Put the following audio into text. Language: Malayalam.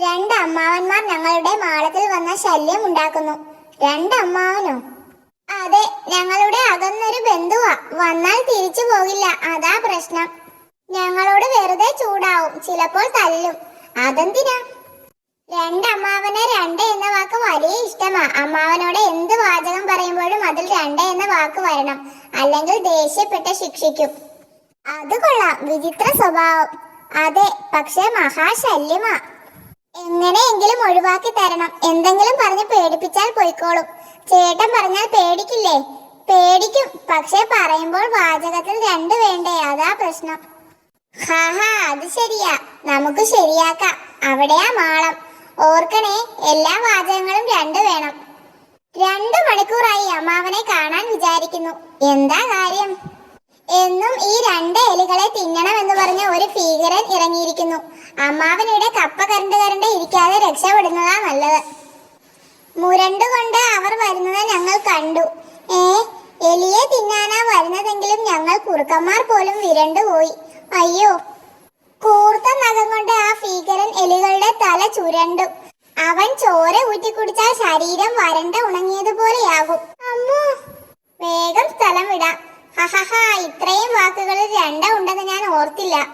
രണ്ട് അമ്മാവന്മാർ ഞങ്ങളുടെ മാളത്തിൽ വന്ന ശല്യം ഉണ്ടാക്കുന്നു. രണ്ട് അമ്മാവനോ? അതെ ഞങ്ങളുടെ അകന്നൊരു ബന്ധുവാ. വന്നാൽ തിരിച്ചു പോകില്ല. അതാ പ്രശ്നം. ഞങ്ങളോട് വെറുതെ ചൂടാവും. ചിലപ്പോൾ തല്ലും. അതെന്തിനാ? രണ്ട് രണ്ടമ്മാവന് രണ്ട് എന്ന വാക്ക് വലിയ ഇഷ്ടമാ. അമ്മാവനോട് എന്ത് വാചകം പറയുമ്പോഴും അതിൽ രണ്ട് എന്ന വാക്ക് വരണം. അല്ലെങ്കിൽ ദേഷ്യപ്പെട്ട് ശിക്ഷിക്കും. അത് കൊള്ളാം. വിചിത്ര സ്വഭാവം. അതെ പക്ഷെ മഹാശല്യമാ. എങ്ങനെയെങ്കിലും ഒഴിവാക്കി തരണം. എന്തെങ്കിലും പറഞ്ഞ് പേടിപ്പിച്ചാൽ പോയിക്കോളും. ചേട്ടൻ പറഞ്ഞാൽ പേടിക്കില്ലേ? പേടിക്കും. പക്ഷെ പറയുമ്പോൾ വാചകത്തിൽ രണ്ട് വേണ്ടേ? അതാ പ്രശ്നം. ഹാഹാ അത് ശരിയാ. നമുക്ക് ശരിയാക്കാം. അവിടെയാ മാളം. ഓർക്കണേ എല്ലാ വാചകങ്ങളും രണ്ട് വേണം. രണ്ടു മണിക്കൂറായി അമ്മാവനെ കാണാൻ വിചാരിക്കുന്നു. എന്താ കാര്യം? എന്നും ഈ രണ്ട് എലികളെ തിന്നണമെന്ന് പറഞ്ഞ ഒരു ഭീകരൻ ഇറങ്ങിയിരിക്കുന്നു. അമ്മാവനിടെ കപ്പ കരണ്ട് കരണ്ട് ഇരിക്കാതെ രക്ഷപ്പെടുന്നതാ നല്ലത്. മുരണ്ടുകൊണ്ട് അവർ വരുന്നത് ഞങ്ങൾ കണ്ടു. ഏ എലിയെ തിന്നാനാ വരുന്നതെങ്കിലും ഞങ്ങൾ കുറുക്കന്മാർ പോലും വിരണ്ടുപോയി അയ്യോ. കൂർത്ത നഖം കൊണ്ട് ആ ഭീകരൻ എലികളുടെ തല ചുരണ്ടു. അവൻ ചോര ഊറ്റി കുടിച്ചാൽ ശരീരം വരണ്ട ഉണങ്ങിയതുപോലെയാകും. അമ്മോ. വേഗം സ്ഥലം വിടാം. ഹഹഹ ഇത്രയും വാക്കുകളിൽ രണ്ട ഉണ്ടെന്ന് ഞാൻ ഓർത്തില്ല.